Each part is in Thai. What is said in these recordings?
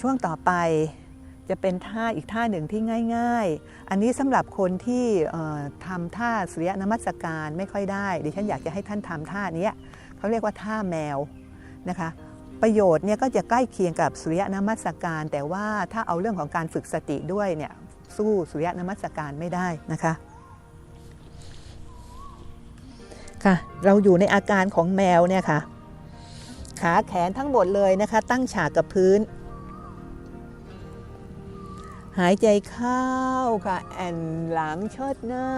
ช่วงต่อไปจะเป็นท่าอีกท่าหนึ่งที่ง่าย ๆ อันนี้สำหรับคนที่ทำท่าสุริยนมัสการไม่ค่อยได้ ดิฉันอยากจะให้ท่านทำท่านี้เขาเรียกว่าท่าแมวนะคะ ประโยชน์เนี่ยก็จะใกล้เคียงกับสุริยนมัสการ แต่ว่าถ้าเอาเรื่องของการฝึกสติด้วยเนี่ยสู้สุริยนมัสการไม่ได้นะคะค่ะเราอยู่ในอาการของแมวเนี่ยค่ะขาแขนทั้งหมดเลยนะคะ ตั้งฉากกับพื้น หายใจเข้าค่ะ แอนหลังเชิดหน้า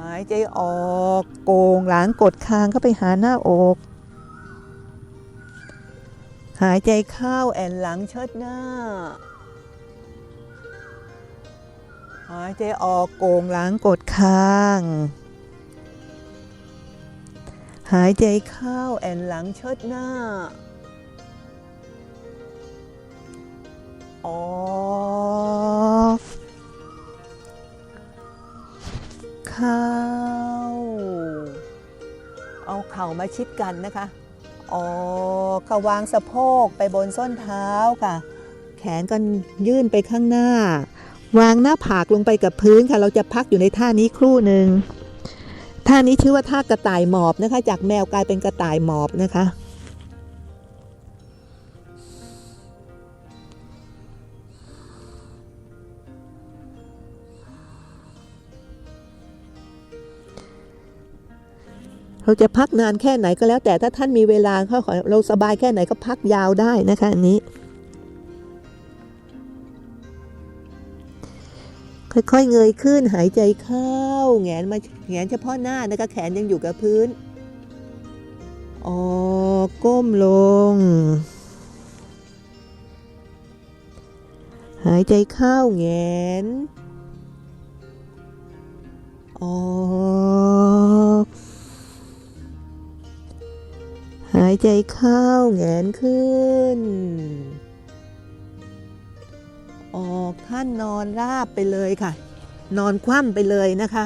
หายใจออกโกงหลังกดคางเข้าไปหาหน้าอก หายใจเข้าแอนหลังเชิดหน้า หายใจออกโกงหลังกดคาง หายใจเข้าแอนหลังเชิดหน้า ออกเข้าเอาเข่ามาชิดกันนะคะออกค่ะวางสะโพกไปบนส้นเท้าค่ะ แขนก็ยื่นไปข้างหน้า วางหน้าผากลงไปกับพื้นค่ะ เราจะพักอยู่ในท่านี้ครู่หนึ่งท่านี้ชื่อว่าท่ากระต่ายหมอบนะคะ จากแมวกลายเป็นกระต่ายหมอบนะคะ เราจะพักนานแค่ไหนก็แล้วแต่ถ้าท่านมีเวลาเขาขอเราสบายแค่ไหนก็พักยาวได้นะคะอันนี้ ค่อยๆเงยขึ้นหายใจเข้าแงนมาแงนเฉพาะหน้านะคะแขนยังอยู่กับพื้นออกก้มลง หายใจเข้าแงนออก หายใจเข้าแงนขึ้น ออกท่านนอนราบไปเลยค่ะ นอนคว่ำไปเลยนะคะ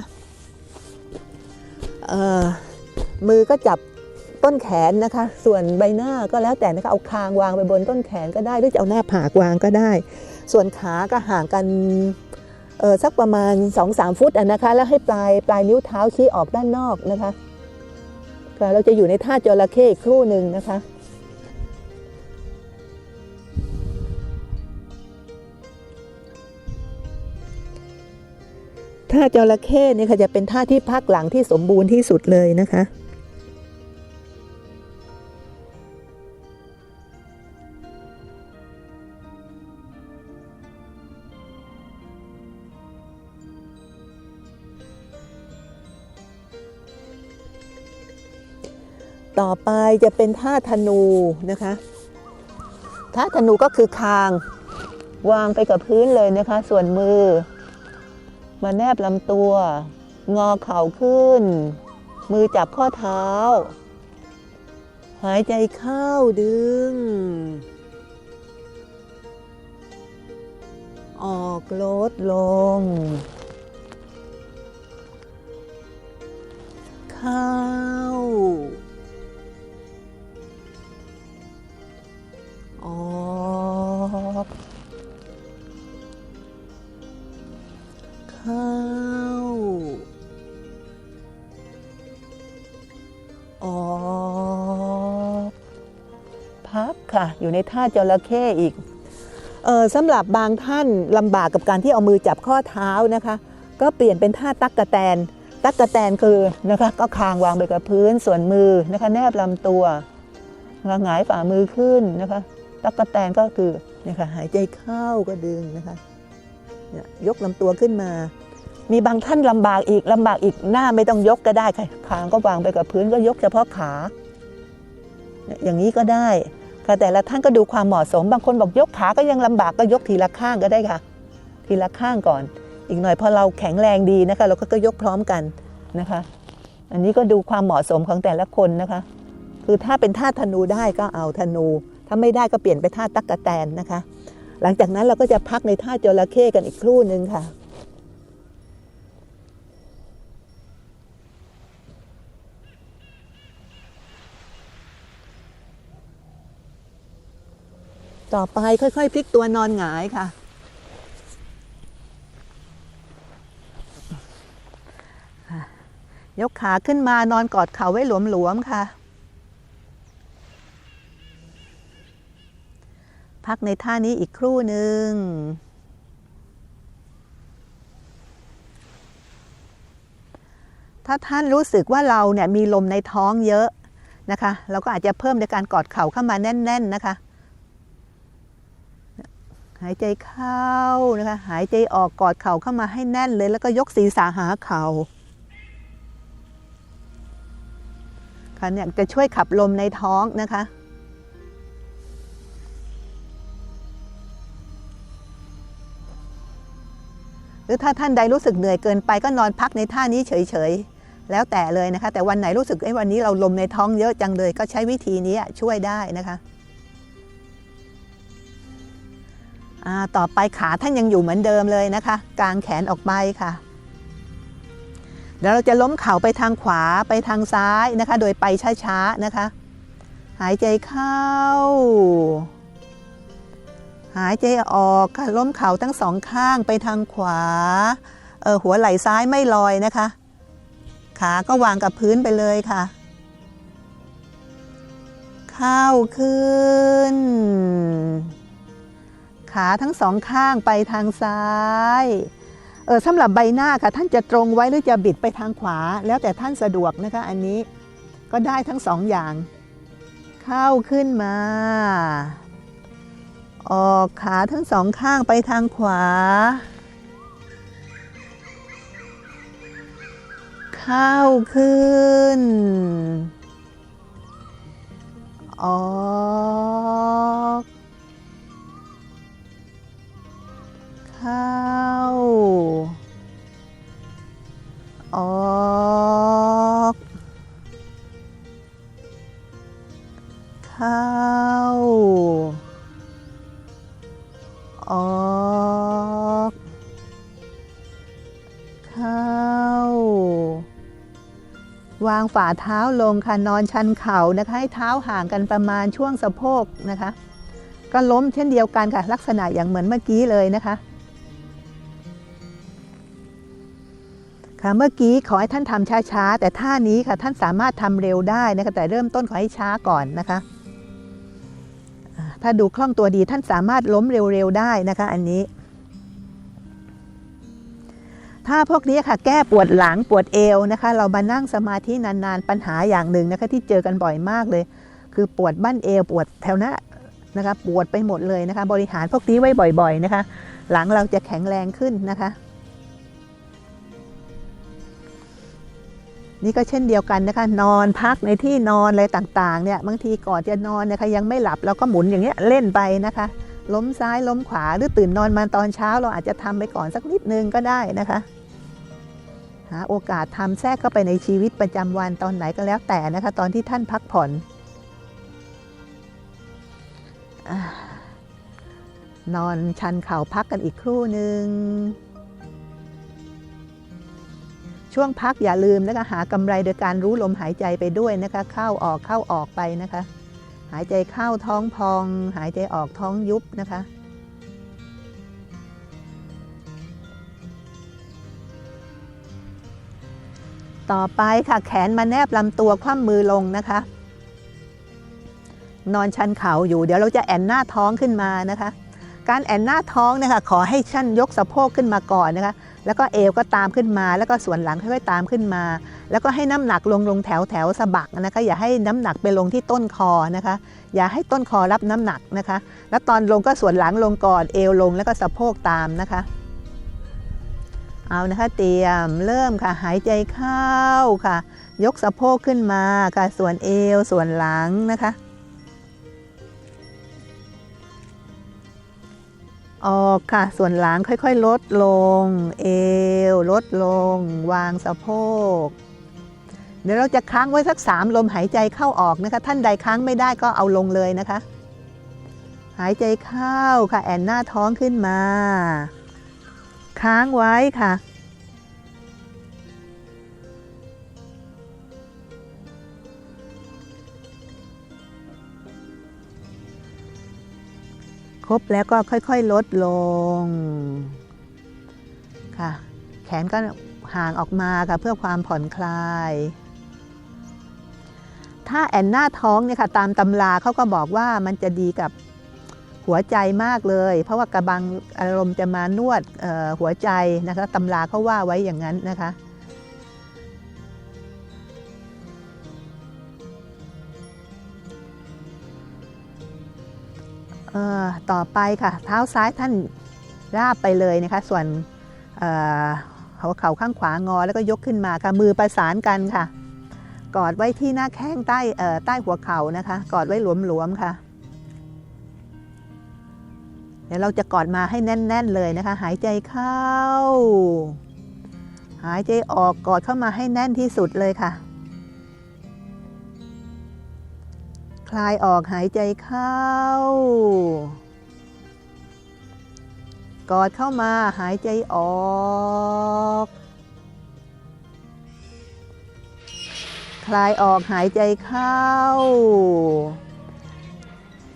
เอ่อมือก็จับต้นแขนนะคะ ส่วนใบหน้าก็แล้วแต่นะคะเอาคางวางไปบนต้นแขนก็ได้หรือจะเอาหน้าผากวางก็ได้ ส่วนขาก็ห่างกันเออสักประมาณ 2-3 ฟุตอะนะคะ แล้วให้ปลายปลายนิ้วเท้าชี้ออกด้านนอกนะคะ ค่ะเราจะอยู่ในท่าจระเข้ครู่หนึ่งนะคะท่าจระเข้นี่ค่ะจะเป็นท่าที่พักหลังที่สมบูรณ์ที่สุดเลยนะคะ ต่อไปจะเป็นท่าธนูนะคะท่าธนูก็คือคาง วางไปกับพื้นเลยนะคะ ส่วนมือ มาแนบลำตัว งอเข่าขึ้น มือจับข้อเท้า หายใจเข้าดึง ออกลดลง เข้า ข้าออกพักค่ะ อยู่ในท่าจระเข้อีก เออสำหรับบางท่านลำบากกับการที่เอามือจับข้อเท้านะคะ ก็เปลี่ยนเป็นท่าตักกะแตน ตักกะแตนคือนะคะก็คางวางไปกับพื้นส่วนมือนะคะแนบลำตัวหงายฝ่ามือขึ้นนะคะ ตักกะแตนก็คือนี่ยค่ะหายใจเข้าก็ดึงนะคะ ยกลำตัวขึ้นมา มีบางท่านลำบากอีกลำบากอีกหน้าไม่ต้องยกก็ได้ค่ะคางก็วางไปกับพื้นก็ยกเฉพาะขา อย่างนี้ก็ได้ค่ะแต่ละท่านก็ดูความเหมาะสม บางคนบอกยกขาก็ยังลำบากก็ยกทีละข้างก็ได้ค่ะ ทีละข้างก่อน อีกหน่อยพอเราแข็งแรงดีนะคะ เราก็ก็ยกพร้อมกันนะคะ อันนี้ก็ดูความเหมาะสมของแต่ละคนนะคะ คือถ้าเป็นท่าธนูได้ก็เอาธนู ถ้าไม่ได้ก็เปลี่ยนไปท่าตักกะแตนนะคะ หลังจากนั้นเราก็จะพักในท่าจระเข้กันอีกครู่หนึ่งค่ะต่อไปค่อย ๆ พลิกตัวนอนหงายค่ะ ยกขาขึ้นมานอนกอดเข่าไว้หลวม ๆ ค่ะ พักในท่านี้อีกครู่หนึ่ง ถ้าท่านรู้สึกว่าเราเนี่ยมีลมในท้องเยอะนะคะ เราก็อาจจะเพิ่มในการกอดเข่าเข้ามาแน่น ๆนะคะ หายใจเข้านะคะ หายใจออกกอดเข่าเข้ามาให้แน่นเลย แล้วก็ยกศีรษะหาเข่าค่ะเนี่ยจะช่วยขับลมในท้องนะคะ หรือถ้าท่านใดรู้สึกเหนื่อยเกินไปก็นอนพักในท่านี้เฉยๆ แล้วแต่เลยนะคะ แต่วันไหนรู้สึกไอ้วันนี้เราลมในท้องเยอะจังเลย ก็ใช้วิธีนี้ช่วยได้นะคะต่อไปขาท่านยังอยู่เหมือนเดิมเลยนะคะกางแขนออกไปค่ะเดี๋ยวเราจะล้มเข่าไปทางขวาไปทางซ้ายนะคะ โดยไปช้าๆนะคะ หายใจเข้า หายใจออกค่ะล้มเข่าทั้งสองข้างไปทางขวาเออหัวไหล่ซ้ายไม่ลอยนะคะ ขาก็วางกับพื้นไปเลยค่ะ เข้าขึ้น ขาทั้งสองข้างไปทางซ้ายเออสำหรับใบหน้าค่ะ ท่านจะตรงไว้หรือจะบิดไปทางขวา แล้วแต่ท่านสะดวกนะคะ อันนี้ก็ได้ทั้งสองอย่าง เข้าขึ้นมา ออกขาทั้งสองข้างไปทางขวา เข้าขึ้น ออก เข้า วางฝ่าเท้าลงค่ะนอนชันเข่านะคะให้เท้าห่างกันประมาณช่วงสะโพกนะคะ ก็ล้มเช่นเดียวกันค่ะ ลักษณะอย่างเหมือนเมื่อกี้เลยนะคะค่ะเมื่อกี้ขอให้ท่านทำช้าๆ แต่ท่านี้ค่ะท่านสามารถทำเร็วได้นะคะแต่เริ่มต้นขอให้ช้าก่อนนะคะ ถ้าดูคล่องตัวดีท่านสามารถล้มเร็วๆได้นะคะ อันนี้าพวกนี้ค่ะ แก้ปวดหลังปวดเอวนะคะ เรามานั่งสมาธินานๆ ปัญหาอย่างหนึ่งนะคะ ที่เจอกันบ่อยมากเลย คือปวดบั้นเอว ปวดแถวหน้านะคะ ปวดไปหมดเลยนะคะ บริหารพวกนี้ไว้บ่อย ๆนะคะ หลังเราจะแข็งแรงขึ้นนะคะ นี่ก็เช่นเดียวกันนะคะ นอนพักในที่นอนอะไรต่างๆเนี่ยบางทีก่อนจะนอนนะคะ ยังไม่หลับเราก็หมุนอย่างเงี้ยเล่นไปนะคะล้มซ้ายล้มขวาหรือตื่นนอนมาตอนเช้าเราอาจจะทำไปก่อนสักนิดนึงก็ได้นะคะ หาโอกาสทำแทรกเข้าไปในชีวิตประจำวันตอนไหนก็แล้วแต่นะคะ ตอนที่ท่านพักผ่อนอนอนชันเข่าพักกันอีกครู่หนึ่งช่วงพักอย่าลืมนะคะหากำไรโดยการรู้ลมหายใจไปด้วยนะคะ เข้าออกเข้าออกไปนะคะ หายใจเข้าท้องพอง หายใจออกท้องยุบนะคะ ต่อไปค่ะแขนมาแนบลำตัวคว่ำมือลงนะคะ นอนชันเข่าอยู่ เดี๋ยวเราจะแอนหน้าท้องขึ้นมานะคะ การแอนหน้าท้องนะคะขอให้ชั้นยกสะโพกขึ้นมาก่อนนะคะ แล้วก็เอวก็ตามขึ้นมา แล้วก็ส่วนหลังค่อยๆตามขึ้นมา แล้วก็ให้น้ำหนักลงลงแถวแถวสะบักนะคะ อย่าให้น้ำหนักไปลงที่ต้นคอนะคะ อย่าให้ต้นคอรับน้ำหนักนะคะ แล้วตอนลงก็ส่วนหลังลงก่อนเอวลงแล้วก็สะโพกตามนะคะ เอานะคะเตรียมเริ่มค่ะหายใจเข้าค่ะ ยกสะโพกขึ้นมาค่ะส่วนเอวส่วนหลังนะคะ ออกค่ะส่วนหลังค่อยๆ ลดลง เอว ลดลง วางสะโพก เดี๋ยวเราจะค้างไว้สักสามลมหายใจเข้าออกนะคะ ท่านใดค้างไม่ได้ก็เอาลงเลยนะคะ หายใจเข้าค่ะแอนหน้าท้องขึ้นมา ค้างไว้ค่ะ ครบแล้วก็ค่อยๆลดลง ค่ะ แขนก็ห่างออกมาค่ะเพื่อความผ่อนคลายถ้าแอนหน้าท้องเนี่ยค่ะตามตำราเขาก็บอกว่ามันจะดีกับ หัวใจมากเลย เพราะว่ากระบังอารมณ์จะมานวดหัวใจนะคะตำราเขาว่าไว้อย่างนั้นนะคะต่อไปค่ะ เท้าซ้ายท่านราบไปเลยนะคะ ส่วนเอ่อหัวเข่าข้างขวางอแล้วก็ยกขึ้นมาค่ะ มือประสานกันค่ะ กอดไว้ที่หน้าแข้งใต้ใต้หัวเข่านะคะ กอดไว้หลวมๆค่ะ เดี๋ยวเราจะกอดมาให้แน่น ๆ เลยนะคะ หายใจเข้า หายใจออกกอดเข้ามาให้แน่นที่สุดเลยค่ะ คลายออกหายใจเข้ากอดเข้ามาหายใจออก คลายออกหายใจเข้า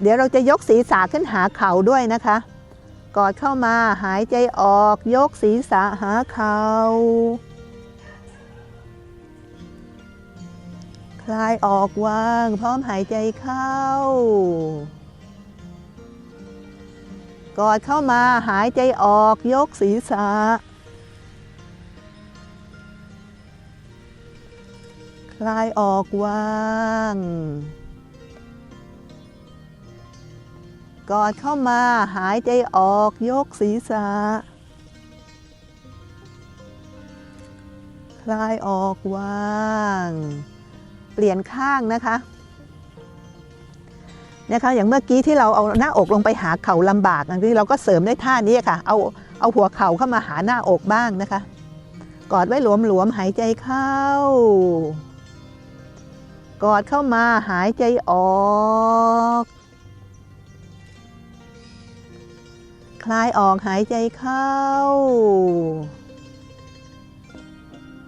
เดี๋ยวเราจะยกศีรษะขึ้นหาเข่าด้วยนะคะ กอดเข้ามาหายใจออกยกศีรษะหาเข่าคลายออกวาง พร้อมหายใจเข้า กอดเข้ามาหายใจออกยกศีรษะคลายออกวาง กอดเข้ามาหายใจออกยกศีรษะ คลายออกวาง เปลี่ยนข้างนะคะนะคะอย่างเมื่อกี้ที่เราเอาหน้าอกลงไปหาเข่าลำบากอันนี้เราก็เสริมด้วยท่านี้ค่ะ เอาเอาหัวเข่าเข้ามาหาหน้าอกบ้างนะคะ กอดไว้หลวมๆหายใจเข้า กอดเข้ามาหายใจออก คลายออกหายใจเข้า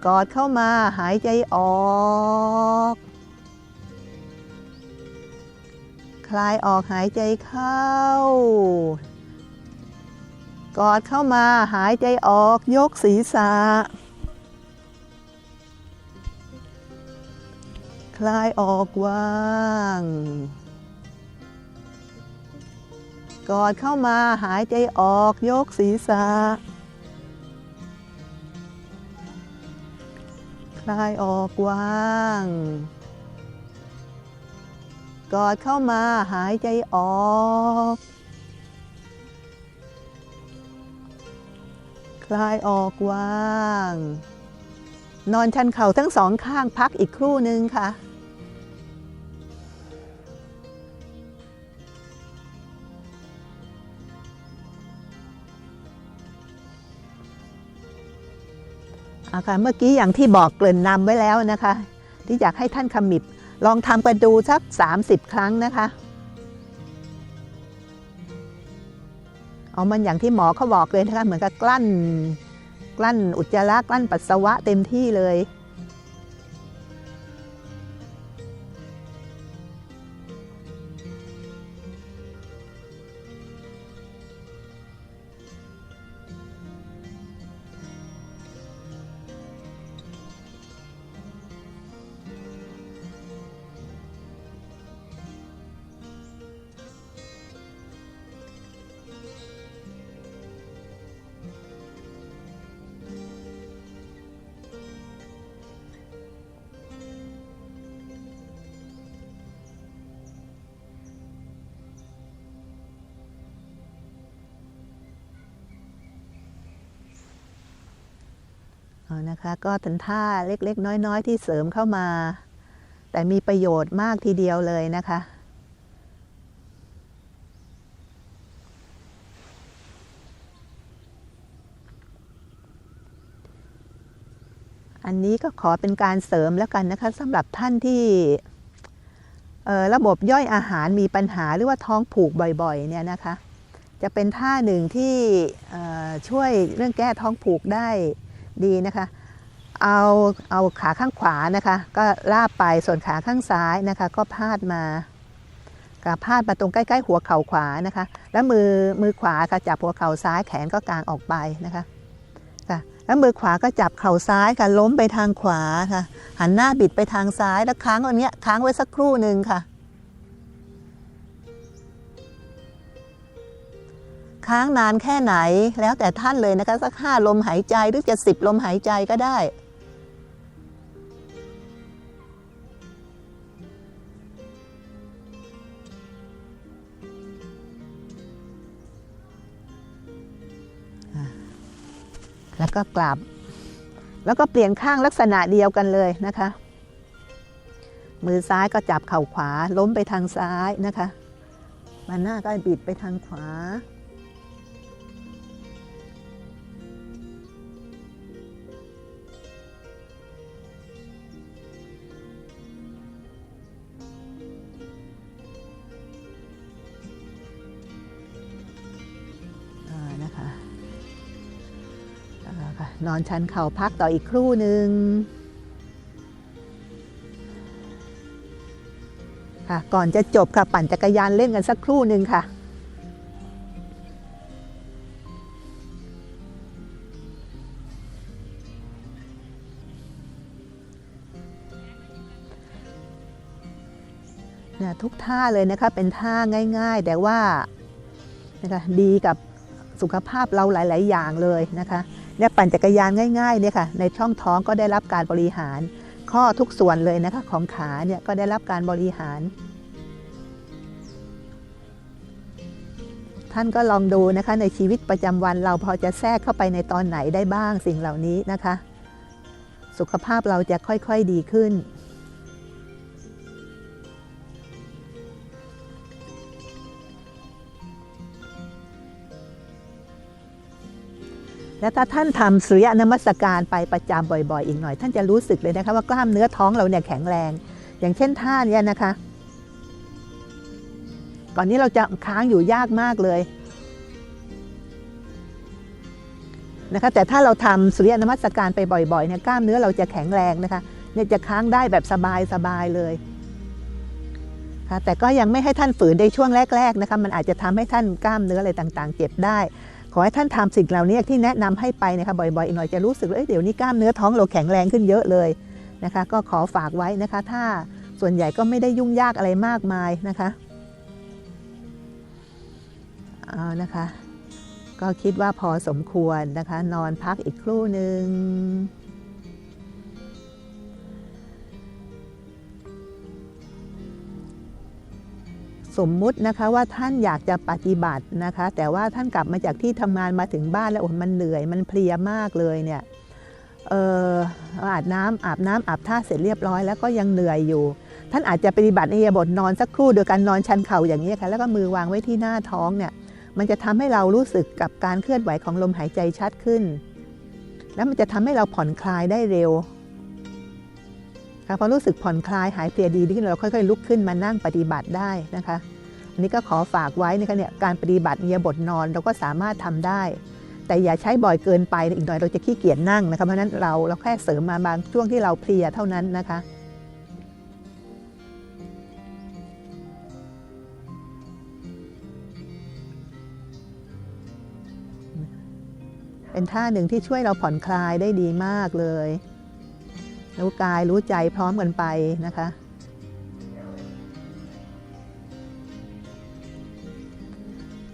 กอดเข้ามาหายใจออก คลายออกหายใจเข้า กอดเข้ามาหายใจออกยกศีรษะ คลายออกว่าง กอดเข้ามาหายใจออกยกศีรษะ คลายออกวาง กอดเข้ามาหายใจออก คลายออกวาง นอนชันเข่าทั้งสองข้างพักอีกครู่หนึ่งค่ะ อาค่ะเมื่อกี้อย่างที่บอกเกริ่นนำไว้แล้วนะคะ ที่อยากให้ท่านขมิบลองทำกันดูสัก 30 ครั้งนะคะเอามันอย่างที่หมอเขาบอกเลยนะคะเหมือนกับกลั้น กลั้นอุจจาระกลั้นปัสสาวะเต็มที่เลย นะคะ ก็เป็นท่าเล็กๆ น้อยๆ ที่เสริมเข้ามา แต่มีประโยชน์มากทีเดียวเลยนะคะอันนี้ก็ขอเป็นการเสริมแล้วกันนะคะสำหรับท่านที่ระบบย่อยอาหารมีปัญหาหรือว่าท้องผูกบ่อยๆเนี่ยนะคะ จะเป็นท่าหนึ่งที่ช่วยเรื่องแก้ท้องผูกได้ดีนะคะ เอาเอาขาข้างขวานะคะ ก็ลาบไปส่วนขาข้างซ้ายนะคะ ก็พาดมาค่ะพาดมาตรงใกล้ๆหัวเข่าขวานะคะ แล้วมือมือขวาค่ะจับหัวเข่าซ้ายแขนก็กางออกไปนะคะค่ะแล้วมือขวาก็จับเข่าซ้ายค่ะล้มไปทางขวาค่ะ หันหน้าบิดไปทางซ้ายแล้วค้างอันเนี้ยค้างไว้สักครู่หนึ่งค่ะ ค้างนานแค่ไหนแล้วแต่ท่านเลยนะคะ สักห้าลมหายใจหรือจะสิบลมหายใจก็ได้ ก็กลับแล้วก็เปลี่ยนข้างลักษณะเดียวกันเลยนะคะ มือซ้ายก็จับเข่าขวาล้มไปทางซ้ายนะคะมันหน้าก็บิดไปทางขวา ค่ะนอนชันเข่าพักต่ออีกครู่หนึ่งค่ะก่อนจะจบค่ะปั่นจักรยานเล่นกันสักครู่หนึ่งค่ะเนี่ยทุกท่าเลยนะคะเป็นท่าง่าย ๆ แต่ว่านะคะดีกับสุขภาพเราหลาย ๆ อย่างเลยนะคะ เนี่ยปั่นจักรยานง่ายๆเนี่ยค่ะในช่องท้องก็ได้รับการบริหาร ข้อทุกส่วนเลยนะคะของขาเนี่ยก็ได้รับการบริหาร ท่านก็ลองดูนะคะในชีวิตประจำวันเราพอจะแทรกเข้าไปในตอนไหนได้บ้างสิ่งเหล่านี้นะคะ สุขภาพเราจะค่อยๆดีขึ้น แล้วถ้าท่านทำสุริยนมัสการไปประจำบ่อยๆ อีกหน่อย ท่านจะรู้สึกเลยนะคะว่ากล้ามเนื้อท้องเราเนี่ยแข็งแรง อย่างเช่นท่าเนี้ยนะคะ ก่อนนี้เราจะค้างอยู่ยากมากเลยนะคะแต่ถ้าเราทำสุริยนมัสการไปบ่อยๆเนี่ยกล้ามเนื้อเราจะแข็งแรงนะคะเนี่ยจะค้างได้แบบสบายๆเลยค่ะแต่ก็ยังไม่ให้ท่านฝืนในช่วงแรก ๆนะคะ มันอาจจะทำให้ท่านกล้ามเนื้ออะไรต่างๆ เจ็บได้ ขอให้ท่านทำสิ่งเหล่านี้ที่แนะนำให้ไปนะคะบ่อยๆอีกหน่อยจะรู้สึกว่าเดี๋ยวนี้กล้ามเนื้อท้องเราแข็งแรงขึ้นเยอะเลยนะคะ ก็ขอฝากไว้นะคะ ถ้าส่วนใหญ่ก็ไม่ได้ยุ่งยากอะไรมากมายนะคะเอานะคะ ก็คิดว่าพอสมควรนะคะ นอนพักอีกครู่หนึ่ง สมมุตินะคะว่าท่านอยากจะปฏิบัตินะคะ แต่ว่าท่านกลับมาจากที่ทำงานมาถึงบ้านแล้วโอ้มันเหนื่อยมันเพลียมากเลยเนี่ยเอออาบน้ำอาบน้ำอาบท่าเสร็จเรียบร้อยแล้วก็ยังเหนื่อยอยู่ ท่านอาจจะปฏิบัติในอิริยบทนอนสักครู่โดยการนอนชันเข่าอย่างนี้ค่ะแล้วก็มือวางไว้ที่หน้าท้องเนี่ยมันจะทำให้เรารู้สึกกับการเคลื่อนไหวของลมหายใจชัดขึ้น แล้วมันจะทำให้เราผ่อนคลายได้เร็ว พอรู้สึกผ่อนคลายหายเพลียดีขึ้นเราค่อยๆ ลุกขึ้นมานั่งปฏิบัติได้นะคะอันนี้ก็ขอฝากไว้นะคะเนี่ยการปฏิบัติอิริยบทนอนเราก็สามารถทำได้ แต่อย่าใช้บ่อยเกินไปอีกหน่อยเราจะขี้เกียจนั่งนะคะเพราะนั้นเราเราแค่เสริมมาบางช่วงที่เราเพลียเท่านั้นนะคะเป็นท่าหนึ่งที่ช่วยเราผ่อนคลายได้ดีมากเลย รู้กายรู้ใจพร้อมกันไปนะคะ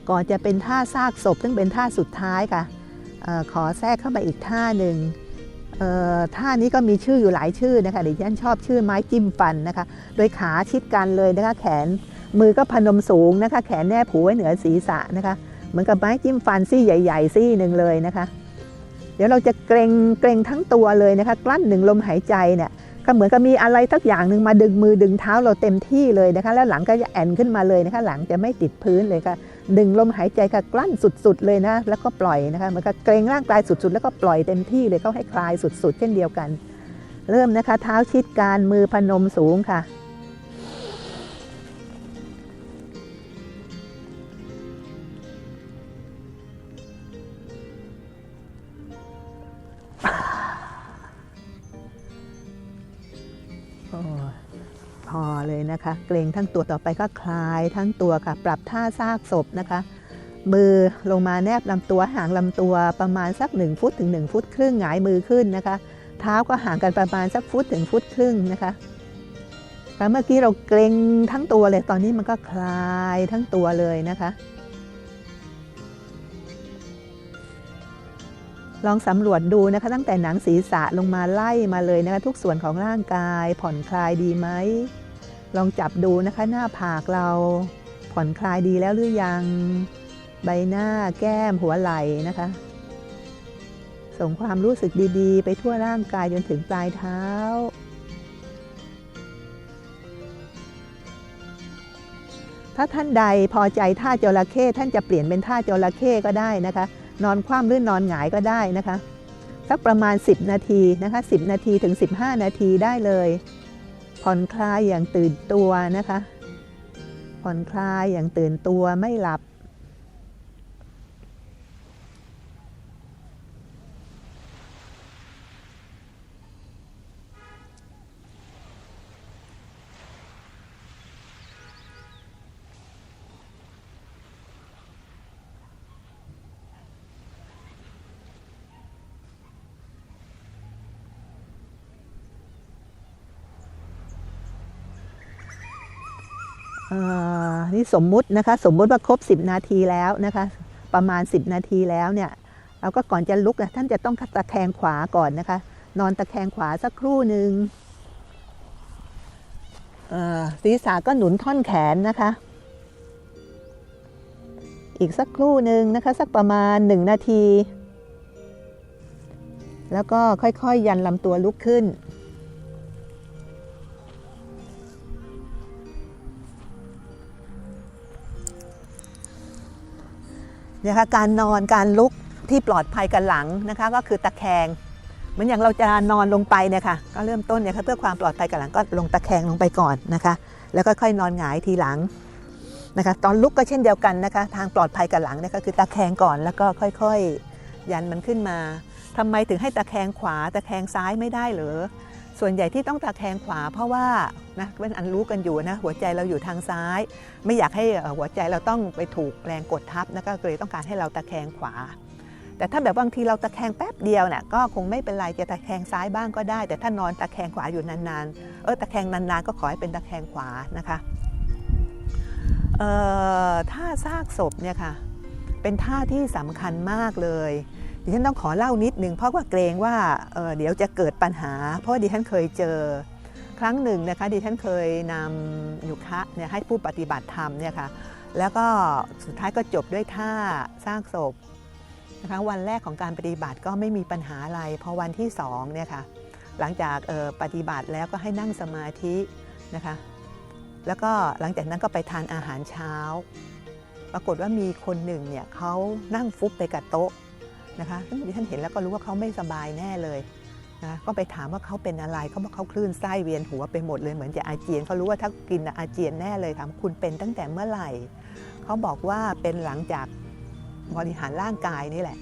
ก่อนจะเป็นท่าซากศพ ซึ่งเป็นท่าสุดท้ายค่ะออขอแทรกเข้าไปอีกท่าหนึ่งท่านี้ก็มีชื่ออยู่หลายชื่อนะคะดิฉันชอบชื่อไม้จิ้มฟันนะคะ โดยขาชิดกันเลยนะคะ แขนมือก็พนมสูงนะคะ แขนแนบผูไว้เหนือศีรษะนะคะ เหมือนกับไม้จิ้มฟันซี่ใหญ่ ๆ ซี่หนึ่งเลยนะคะ ดี๋ยวเราจะเกรงเกรงทั้งตัวเลยนะคะ กลั้นหนึ่งลมหายใจเนี่ยก็เหมือนกับมีอะไรสักอย่างหนึ่งมาดึงมือดึงเท้าเราเต็มที่เลยนะคะ แล้วหลังก็จะแอนขึ้นมาเลยนะคะ หลังจะไม่ติดพื้นเลยค่ะดึงลมหายใจค่ะกลั้นสุดๆเลยนะ แล้วก็ปล่อยนะคะเหมือนกับเกรงร่างกายสุดๆ แล้วก็ปล่อยเต็มที่เลยเขาให้คลายสุดๆ เช่นเดียวกัน เริ่มนะคะ เท้าชิดการมือพนมสูงค่ะ พอเลยนะคะ เกรงทั้งตัวต่อไปก็คลายทั้งตัวค่ะ ปรับท่าซากศพนะคะ มือลงมาแนบลำตัวห่างลำตัวประมาณสัก 1 ฟุตถึง 1 ฟุตครึ่งหงายมือขึ้นนะคะ เท้าก็ห่างกันประมาณสักฟุตถึงฟุตครึ่งนะคะแล้วเมื่อกี้เราเกรงทั้งตัวเลยตอนนี้มันก็คลายทั้งตัวเลยนะคะลองสำรวจดูนะคะตั้งแต่หนังศีรษะลงมาไล่มาเลยนะคะทุกส่วนของร่างกายผ่อนคลายดีไหม ลองจับดูนะคะหน้าผากเราผ่อนคลายดีแล้วหรือยัง ใบหน้าแก้มหัวไหล่นะคะ ส่งความรู้สึกดีๆ ไปทั่วร่างกายจนถึงปลายเท้า ถ้าท่านใดพอใจท่าจระเข้ท่านจะเปลี่ยนเป็นท่าจระเข้ก็ได้นะคะ นอนคว่ำหรือนอนหงายก็ได้นะคะสักประมาณ 10 นาทีนะคะ 10 นาทีถึง 15 นาทีได้เลย ผ่อนคลายอย่างตื่นตัวนะคะ ผ่อนคลายอย่างตื่นตัวไม่หลับ นี่สมมุตินะคะ สมมุติว่าครบ 10 นาทีแล้วนะคะ ประมาณ 10 นาทีแล้วเนี่ยเราก็ก่อนจะลุกนะท่านจะต้องตะแคงขวาก่อนนะคะ นอนตะแคงขวาสักครู่หนึ่งศีรษะก็หนุนท่อนแขนนะคะ อีกสักครู่หนึ่งนะคะ สักประมาณ 1 นาที แล้วก็ค่อยๆยันลำตัวลุกขึ้น นี่ยค่ะการนอนการลุกที่ปลอดภัยกันหลังนะคะก็คือตะแคงเหมือนอย่างเราจะนอนลงไปเนี่ยค่ะก็เริ่มต้นเนี่ยค่ะเพื่อความปลอดภัยกันหลังก็ลงตะแคงลงไปก่อนนะคะ แล้วก็ค่อยนอนหงายทีหลังนะคะตอนลุกก็เช่นเดียวกันนะคะทางปลอดภัยกันหลังเนะคะคือตะแคงก่อนแล้วก็ค่อยๆ ยันมันขึ้นมาทำไมถึงให้ตะแคงขวาตะแคงซ้ายไม่ได้หรือ ส่วนใหญ่ที่ต้องตะแคงขวาเพราะว่านะเป็นอันรู้กันอยู่นะหัวใจเราอยู่ทางซ้าย ไม่อยากให้หัวใจเราต้องไปถูกแรงกดทับนะก็เลยต้องการให้เราตะแคงขวา แต่ถ้าแบบบางทีเราตะแคงแป๊บเดียวนี่ยก็คงไม่เป็นไรจะตะแคงซ้ายบ้างก็ได้ แต่ถ้านอนตะแคงขวาอยู่นานๆเออตะแคงนานๆก็ขอให้เป็นตะแคงขวานะคะเอ่อท่าซากศพเนี่ยค่ะเป็นท่าที่สำคัญมากเลย ดิฉันต้องขอเล่านิดหนึ่งเพราะว่าเกรงว่าเเดี๋ยวจะเกิดปัญหา เพราะดิฉันเคยเจอครั้งหนึ่งนะคะดิฉันเคยนำยุคะเนี่ยให้ผู้ปฏิบัติธรรมเนี่ยค่ะแล้วก็สุดท้ายก็จบด้วยท่าสร้างศพนะคะวันแรกของการปฏิบัติก็ไม่มีปัญหาอะไร พอวันที่สองเนี่ยค่ะหลังจากปฏิบัติแล้วก็ให้นั่งสมาธินะคะแล้วก็หลังจากนั้นก็ไปทานอาหารเช้า ปรากฏว่ามีคนหนึ่งเนี่ยเขานั่งฟุบไปกับโต๊ะ นะคะซึ่งดิฉันเห็นแล้วก็รู้ว่าเขาไม่สบายแน่เลยนะก็ไปถามว่าเขาเป็นอะไรเขาบอกเขาคลื่นไส้เวียนหัวไปหมดเลยเหมือนจะอาเจียนเขารู้ว่าถ้ากินอาเจียนแน่เลยถามคุณเป็นตั้งแต่เมื่อไหร่เขาบอกว่าเป็นหลังจากบริหารร่างกายนี่แหละ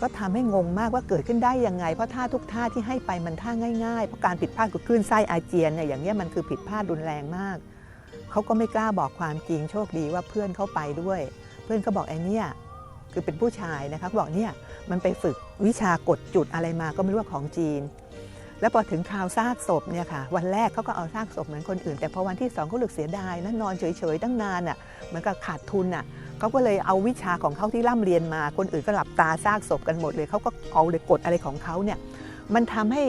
ก็ทำให้งงมากว่าเกิดขึ้นได้ยังไง เพราะท่าทุกท่าที่ให้ไปมันท่าง่ายๆเพราะการผิดพลาดคือคลื่นไส้อาเจียนเนี่ยอย่างนี้ยมันคือผิดพลาดรุนแรงมากเขาก็ไม่กล้าบอกความจริงโชคดีว่าเพื่อนเขาไปด้วย เพื่อนก็บอกไอ้เนี่ย คือเป็นผู้ชายนะคะบอกเนี่ยมันไปฝึกวิชากดจุดอะไรมาก็ไม่รู้ว่าของจีน แล้วพอถึงคราวซากศพเนี่ยค่ะวันแรกเขาก็เอาซากศพเหมือนคนอื่น แต่พอวันที่สองเขาหลึกเสียดายนะนอนเฉยๆตั้งนานอะเหมือนกับขาดทุนอะเขาก็เลยเอาวิชาของเขาที่ร่ำเรียนมา คนอื่นก็หลับตาซากศพกันหมดเลยเขาก็เอาเลยกดอะไรของเขาเนี่ยมันทำให้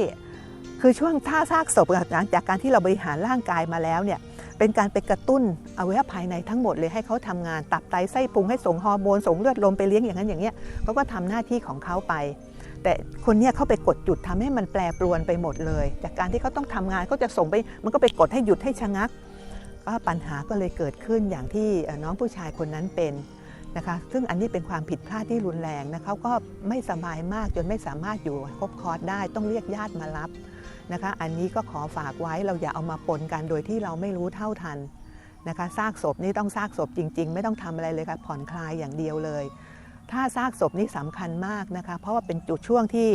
คือช่วงท่าซากศพหลังจากการที่เราบริหารร่างกายมาแล้วเนี่ย เป็นการไปกระตุ้นอวัยวะภายในทั้งหมดเลยให้เขาทำงานตับไตไส้พุงให้ส่งฮอร์โมนส่งเลือดลมไปเลี้ยงอย่างนั้นอย่างเงี้ยเขาก็ทำหน้าที่ของเขาไป แต่คนเนี้ยเขาไปกดจุดทำให้มันแปรปรวนไปหมดเลย จากการที่เขาต้องทำงานเขาจะส่งไปมันก็ไปกดให้หยุดให้ชะงักก็ปัญหาก็เลยเกิดขึ้นอย่างที่น้องผู้ชายคนนั้นเป็นนะคะซึ่งอันนี้เป็นความผิดพลาดที่รุนแรงนะเขาก็ไม่สบายมากจนไม่สามารถอยู่ครบคอร์สได้ต้องเรียกญาติมารับ นะคะ อันนี้ก็ขอฝากไว้เราอย่าเอามาปนกันโดยที่เราไม่รู้เท่าทันนะคะซากศพนี่ต้องซากศพจริง ๆ ไม่ต้องทำอะไรเลยค่ะผ่อนคลายอย่างเดียวเลยท่าซากศพนี่สำคัญมากนะคะ เพราะว่าเป็นจุดช่วงที่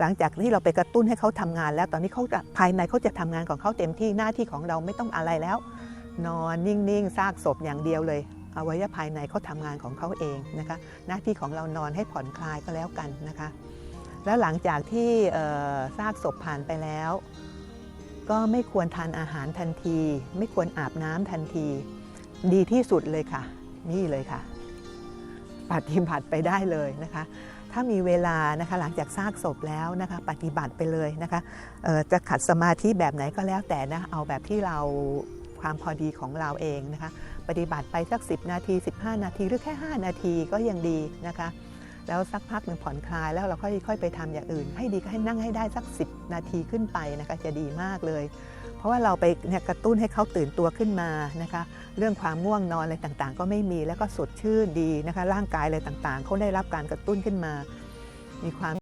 หลังจากที่เราไปกระตุ้นให้เขาทำงาน แล้วตอนนี้เขาจะภายในเขาจะทำงานของเขาเต็มที่หน้าที่ของเราไม่ต้องอะไรแล้ว นอนนิ่งๆซากศพอย่างเดียวเลยอวัยวะภายในเขาทำงานของเขาเองนะคะ หน้าที่ของเรานอนให้ผ่อนคลายก็แล้วกันนะคะ แล้วหลังจากที่ซากศพผ่านไปแล้ว ก็ไม่ควรทานอาหารทันที ไม่ควรอาบน้ำทันที ดีที่สุดเลยค่ะ นี่เลยค่ะ ปฏิบัติไปได้เลยนะคะ ถ้ามีเวลานะคะหลังจากซากศพแล้วนะคะ ปฏิบัติไปเลยนะคะจะขัดสมาธิแบบไหนก็แล้วแต่นะเอาแบบที่เราความพอดีของเราเองนะคะ ปฏิบัติไปสัก 10 นาที 15 นาทีหรือแค่ 5 นาทีก็ยังดีนะคะ แล้วสักพักหนึ่งผ่อนคลายแล้วเราค่อยค่อยไปทำอย่างอื่น ให้ดีก็ให้นั่งให้ได้สัก 10 นาทีขึ้นไปนะคะจะดีมากเลย เพราะว่าเราไปเนี่ยกระตุ้นให้เขาตื่นตัวขึ้นมานะคะ เรื่องความง่วงนอนอะไรต่างๆ ก็ไม่มีแล้วก็สดชื่นดีนะคะ ร่างกายอะไรต่างๆเขาได้รับการกระตุ้นขึ้นมา มีความ